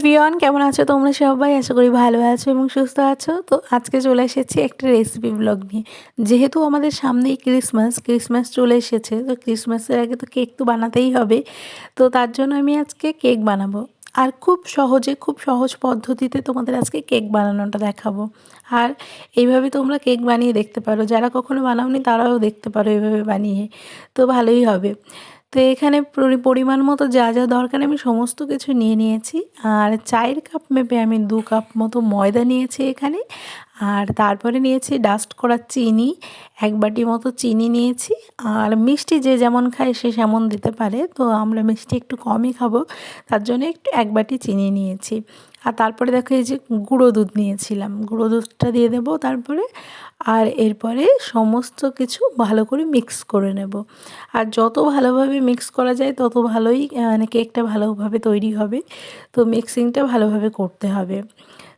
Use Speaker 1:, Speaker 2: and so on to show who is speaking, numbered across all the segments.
Speaker 1: Everyone, কেমন আছো তোমরা সবাই? আশা করি ভালো আছো এবং সুস্থ আছো। তো আজকে চলে এসেছি একটা রেসিপি ব্লগ নিয়ে। যেহেতু আমাদের সামনেই ক্রিসমাস ক্রিসমাস চলে এসেছে, তো ক্রিসমাসের আগে তো কেক তো বানাতেই হবে। তো তার জন্য আমি আজকে কেক বানাবো। আর খুব সহজে, খুব সহজ পদ্ধতিতে তোমাদের আজকে কেক বানানোটা দেখাবো। আর এইভাবে তোমরা কেক বানিয়ে দেখতে পারো। যারা কখনো বানাওনি তারাও দেখতে পারো এইভাবে বানিয়ে। তো ভালোই হবে। তো এখানে পরিমাণ মতো যা যা দরকার আমি সমস্ত কিছু নিয়ে নিয়েছি। আর চায়ের কাপ মেপে আমি দু কাপ মতো ময়দা নিয়েছি এখানে। আর তারপরে নিয়েছি ডাস্ট করা চিনি, এক বাটি মতো চিনি নিয়েছি। আর মিষ্টি যে যেমন খায় সে সেমন দিতে পারে। তো আমরা মিষ্টি একটু কমই খাব। তার জন্য একটু এক বাটি চিনি নিয়েছি। আর তারপরে দেখো এই যে গুঁড়ো দুধ নিয়েছিলাম। গুঁড়ো দুধটা দিয়ে দেব তারপরে আর এরপরে সমস্ত কিছু ভালো করে মিক্স করে নেব। আর যত ভালোভাবে মিক্স করা যায়, তত ভালোই মানে কেকটা ভালোভাবে তৈরি হবে। তো মিক্সিংটা ভালোভাবে করতে হবে।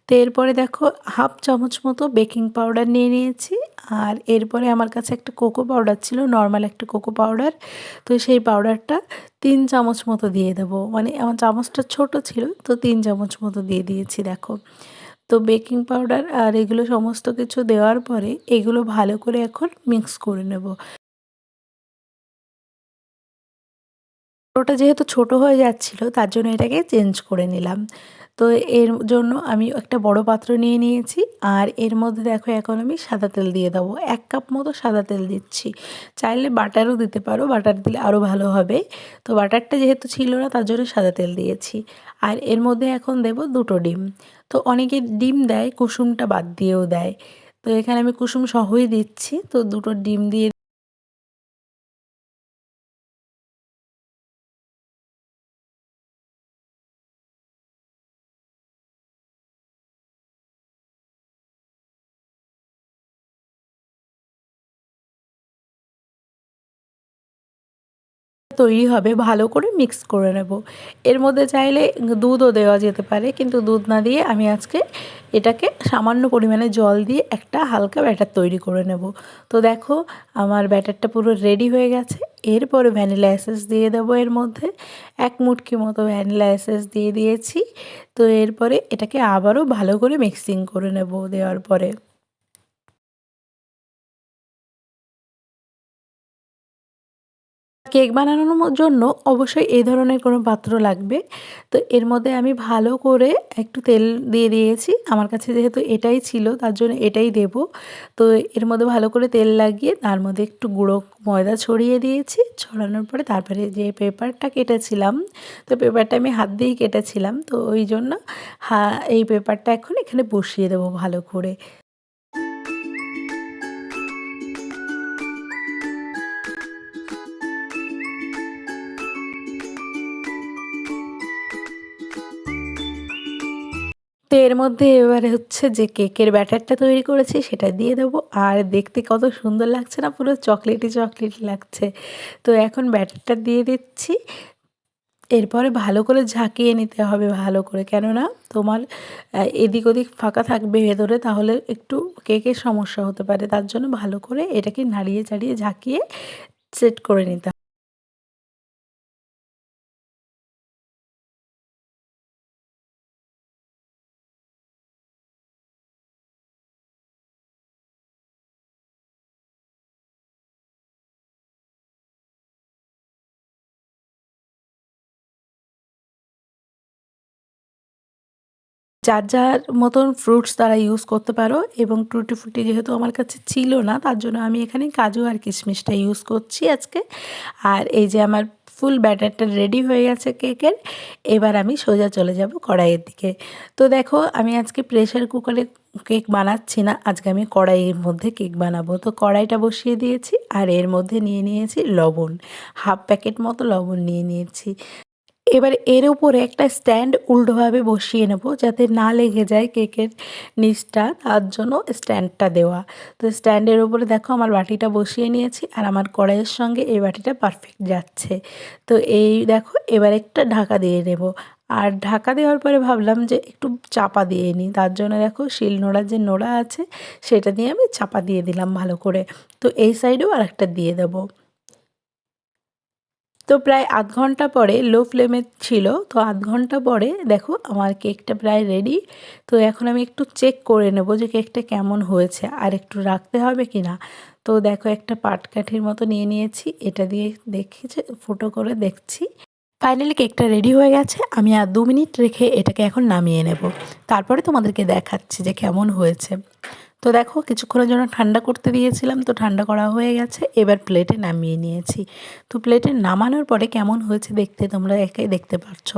Speaker 1: তো এরপরে দেখো হাফ চামচ মতো বেকিং পাউডার নিয়ে নিয়েছি। আর এরপরে আমার কাছে একটা কোকো পাউডার ছিল, নর্মাল একটা কোকো পাউডার। তো সেই পাউডারটা তিন চামচ মতো দিয়ে দেবো। মানে আমার চামচটা ছোট ছিল, তো তিন চামচ মতো দিয়ে দিয়েছি, দেখো। তো বেকিং পাউডার আর এগুলো সমস্ত কিছু দেওয়ার পরে এগুলো ভালো করে এখন মিক্স করে নেব। ওটা যেহেতু ছোট হয়ে যাচ্ছিল, তার জন্য এটাকে চেঞ্জ করে নিলাম। তো এর জন্য আমি একটা বড় পাত্র নিয়ে নিয়েছি আর এর মধ্যে দেখো এখন আমি সাদা তেল দিয়ে দেবো। এক কাপ মতো সাদা তেল দিচ্ছি। চাইলে বাটারও দিতে পারো, বাটার দিলে আরও ভালো হবে। তো বাটারটা যেহেতু ছিল না, তার জন্য সাদা তেল দিয়েছি। আর এর মধ্যে এখন দেব দুটো ডিম। তো অনেকে ডিম দেয়, কুসুমটা বাদ দিয়েও দেয়। তো এখানে আমি কুসুম সহই দিচ্ছি। তো দুটো ডিম দিয়ে তৈরি হবে, ভালো করে মিক্স করে নেব। এর মধ্যে চাইলে দুধও দেওয়া যেতে পারে, কিন্তু দুধ না দিয়ে আমি আজকে এটাকে সামান্য পরিমাণে জল দিয়ে একটা হালকা ব্যাটার তৈরি করে নেব। তো দেখো, আমার ব্যাটারটা পুরো রেডি হয়ে গেছে। এরপরে ভ্যানিলা এসেস দিয়ে দেবো এর মধ্যে। এক মুটকি মতো ভ্যানিলা এসেস দিয়ে দিয়েছি। তো এরপরে এটাকে আবারও ভালো করে মিক্সিং করে নেব দেওয়ার পরে। কেক বানানোর জন্য অবশ্যই এই ধরনের কোনো পাত্র লাগবে। তো এর মধ্যে আমি ভালো করে একটু তেল দিয়ে দিয়েছি। আমার কাছে যেহেতু এটাই ছিল, তার জন্য এটাই দেব। তো এর মধ্যে ভালো করে তেল লাগিয়ে তার মধ্যে একটু গুঁড়ো ময়দা ছড়িয়ে দিয়েছি। ছড়ানোর পরে তারপরে যে পেপারটা কেটেছিলাম, তো পেপারটা আমি হাত দিয়েই কেটেছিলাম। তো ওই জন্য হা, এই পেপারটা এখন এখানে বসিয়ে দেবো ভালো করে। তো এর মধ্যে এবারে হচ্ছে যে কেকের ব্যাটারটা তৈরি করেছি, সেটা দিয়ে দেবো। আর দেখতে কত সুন্দর লাগছে না, পুরো চকলেটি চকলেটি লাগছে। তো এখন ব্যাটারটা দিয়ে দিচ্ছি। এরপরে ভালো করে ঝাঁকিয়ে নিতে হবে ভালো করে। কেননা তোমার এদিক ওদিক ফাঁকা থাকবে ভেতরে, তাহলে একটু কেকের সমস্যা হতে পারে। তার জন্য ভালো করে এটাকে নাড়িয়ে চাড়িয়ে ঝাঁকিয়ে সেট করে নিতে যার যার মতন ফ্রুটস তারা ইউজ করতে পারো এবং টুটি ফুটি যেহেতু আমার কাছে ছিল না, তার জন্য আমি এখানে কাজু আর কিশমিশটা ইউজ করছি আজকে। আর এই যে আমার ফুল ব্যাটারটা রেডি হয়ে গেছে কেকের এবার আমি সোজা চলে যাব কড়াইয়ের দিকে। তো দেখো, আমি আজকে প্রেশার কুকারে কেক বানাচ্ছি না, আজকে আমি কড়াইয়ের মধ্যে কেক বানাবো। তো কড়াইটা বসিয়ে দিয়েছি, আর এর মধ্যে নিয়ে নিয়েছি লবণ। হাফ প্যাকেট মতো লবণ নিয়ে নিয়েছি। এবার এর উপরে একটা স্ট্যান্ড উল্টোভাবে বসিয়ে নেব যাতে না লেগে যায় কেকের নিচটা, তার জন্য স্ট্যান্ডটা দেওয়া। তো স্ট্যান্ডের উপরে দেখো আমার বাটিটা বসিয়ে নিয়েছি আর আমার কড়াইয়ের সঙ্গে এই বাটিটা পারফেক্ট যাচ্ছে। তো এই দেখো এবার একটা ঢাকা দিয়ে নেব। আর ঢাকা দেওয়ার পরে ভাবলাম যে একটু চাপা দিয়ে নিই। তার জন্য দেখো শিল নোড়ার যে নোড়া আছে সেটা দিয়ে আমি চাপা দিয়ে দিলাম ভালো করে। তো এই সাইডেও আর একটা দিয়ে দেবো। তো প্রায় আধ ঘণ্টা পরে লো ফ্লেমে ছিল, তো আধ ঘণ্টা পরে দেখো আমার কেকটা প্রায় রেডি তো এখন আমি একটু চেক করে নেব যে কেকটা কেমন হয়েছে আর একটু রাখতে হবে কি না। তো দেখো একটা পাটকাঠির মতো নিয়ে নিয়েছি, এটা দিয়ে দেখি যে ফুটো করে দেখছি। ফাইনালি কেকটা রেডি হয়ে গেছে, আমি আর দু মিনিট রেখে এটাকে এখন নামিয়ে নেব। তারপরে তোমাদেরকে দেখাচ্ছি যে কেমন হয়েছে। তো দেখো কিছুক্ষণের জন্য ঠান্ডা করতে দিয়েছিলাম, তো ঠান্ডা করা হয়ে গেছে। এবার প্লেটে নামিয়ে নিয়েছি। তো প্লেটে নামানোর পরে কেমন হয়েছে দেখতে তোমরা একাই দেখতে পাচ্ছ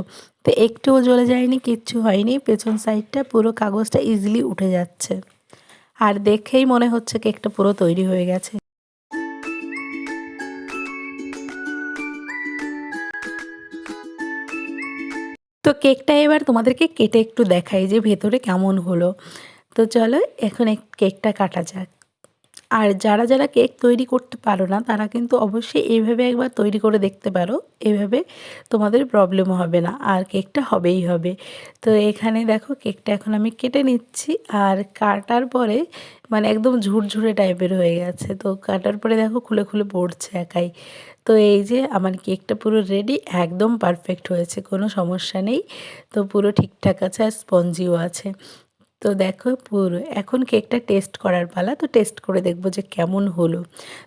Speaker 1: তো একটুও জ্বলে যায়নি, কিচ্ছু হয়নি, পেছন সাইডটা পুরো কাগজটা ইজিলি উঠে যাচ্ছে। আর দেখেই মনে হচ্ছে কেকটা পুরো তৈরি হয়ে গেছে। তো কেকটা এবার তোমাদেরকে কেটে একটু দেখাই যে ভেতরে কেমন হলো। তো চলো এখন এক কেকটা কাটা যাক। আর যারা যারা কেক তৈরি করতে পারো না, তারা কিন্তু অবশ্যই এইভাবে একবার তৈরি করে দেখতে পারো। এভাবে তোমাদের প্রবলেম হবে না, আর কেকটা হবেই হবে। তো এখানে দেখো কেকটা এখন আমি কেটে নিচ্ছি, আর কাটার পরে মানে একদম ঝুরঝুরে টাইপের হয়ে গেছে। তো কাটার পরে দেখো খুলে খুলে পড়ছে একাই। তো এই যে আমার কেকটা পুরো রেডি একদম পারফেক্ট হয়েছে, কোনো সমস্যা নেই। তো পুরো ঠিকঠাক আছে আর স্পঞ্জিও আছে। তো দেখো পুরো, এখন কেকটা টেস্ট করার পালা, তো টেস্ট করে দেখব যে কেমন হলো।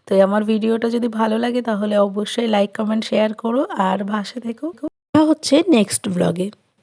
Speaker 1: তো আমার ভিডিওটা যদি ভালো লাগে তাহলে অবশ্যই লাইক কমেন্ট শেয়ার করো, আর ভাষা দেখো হচ্ছে নেক্সট ব্লগে